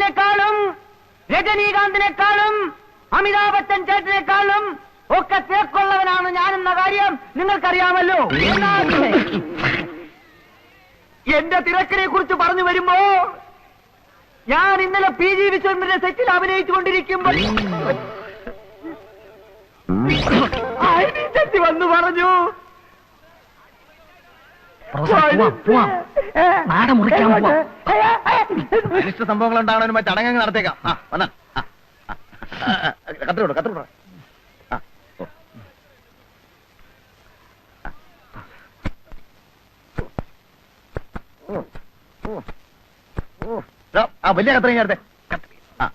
മോഹൻലാലിനെക്കാളും രജനീകാന്തിനെക്കാളും അമിതാഭ് ബച്ചൻ ചേട്ടനെക്കാളും ഒക്കെ തേക്കുള്ളവനാണ് ഞാനെന്ന കാര്യം നിങ്ങൾക്കറിയാമല്ലോ. എന്റെ തിരക്കിനെ കുറിച്ച് പറഞ്ഞു വരുമ്പോ ഞാൻ ഇന്നലെ പി ജി വിശ്വന്ദ്രന്റെ സെറ്റിൽ അഭിനയിച്ചുകൊണ്ടിരിക്കുമ്പോൾ ഐഡന്റിറ്റി വന്നു പറഞ്ഞു. നാട മുറിക്കാൻ പോവാം. അനിഷ്ട സംഭവങ്ങൾ ഉണ്ടാകണ ചടങ്ങ് നടത്തേക്കാം ആ വന്നാ. കത്തിരോട് കത്തിരോട് ആ, വലിയ കത്തിരിക്കോട്ടെ ആ ഓ. ഓ, ഓ, ഓ. ദാ, ആ വലിയ കത്രി നേരത്തെ ആ.